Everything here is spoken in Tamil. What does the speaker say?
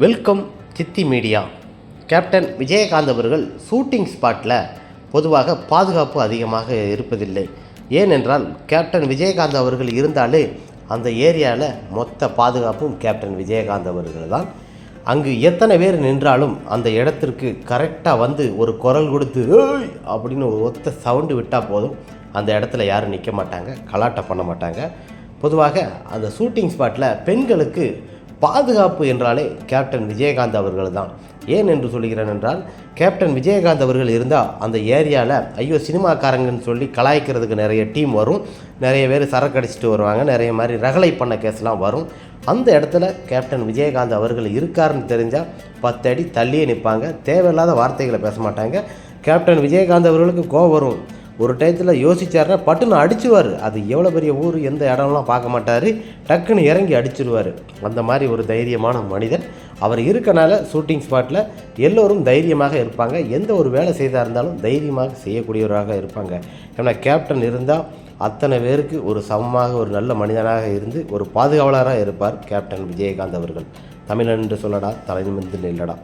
வெல்கம் சித்தி மீடியா கேப்டன் விஜயகாந்த் அவர்கள் ஷூட்டிங் ஸ்பாட்டில் பொதுவாக பாதுகாப்பு அதிகமாக இருப்பதில்லை. ஏனென்றால் கேப்டன் விஜயகாந்த் அவர்கள் இருந்தாலே அந்த ஏரியாவில் மொத்த பாதுகாப்பும் கேப்டன் விஜயகாந்த் அவர்கள் தான். அங்கு எத்தனை பேர் நின்றாலும் அந்த இடத்திற்கு கரெக்டாக வந்து ஒரு குரல் கொடுத்து அப்படின்னு ஒரு ஒத்த சவுண்டு விட்டால் போதும். அந்த இடத்துல யாரும் நிற்க மாட்டாங்க கலாட்டம் பண்ண மாட்டாங்க. பொதுவாக அந்த ஷூட்டிங் ஸ்பாட்டில் பெண்களுக்கு பாதுகாப்பு என்றாலே கேப்டன் விஜயகாந்த் அவர்கள் தான் ஏன் என்று சொல்கிறேன் என்றால் கேப்டன் விஜயகாந்த் அவர்கள் இருந்தால் அந்த ஏரியாவில் ஐயோ சினிமாக்காரங்கன்னு சொல்லி கலாய்க்கிறதுக்கு நிறைய டீம் வரும். நிறைய பேர் சரக்கு அடிச்சிட்டு வருவாங்க. நிறைய மாதிரி ரகளை பண்ண கேஸ்லாம் வரும். அந்த இடத்துல கேப்டன் விஜயகாந்த் அவர்கள் இருக்காருன்னு தெரிஞ்சால் பத்தடி தள்ளியே நிற்பாங்க தேவையில்லாத வார்த்தைகளை பேச மாட்டாங்க. கேப்டன் விஜயகாந்த் அவர்களுக்கு கோவம் வரும். ஒரு டயத்தில் யோசிச்சாருன்னா பட்டுன்னு அடிச்சுவார். அது எவ்வளோ பெரிய ஊர் எந்த இடம்லாம் பார்க்க மாட்டார். டக்குன்னு இறங்கி அடிச்சிருவார். அந்த மாதிரி ஒரு தைரியமான மனிதன். அவர் இருக்கனால ஷூட்டிங் ஸ்பாட்டில் எல்லோரும் தைரியமாக இருப்பாங்க. எந்த ஒரு வேலை செய்தா இருந்தாலும் தைரியமாக செய்யக்கூடியவராக இருப்பாங்க. ஏன்னா கேப்டன் இருந்தால் அத்தனை பேருக்கு ஒரு சமமாக ஒரு நல்ல மனிதனாக இருந்து ஒரு பாதுகாவலராக இருப்பார் கேப்டன் விஜயகாந்த் அவர்கள். தமிழன் என்று சொல்லடா தலைநிமிந்து நில்லடா.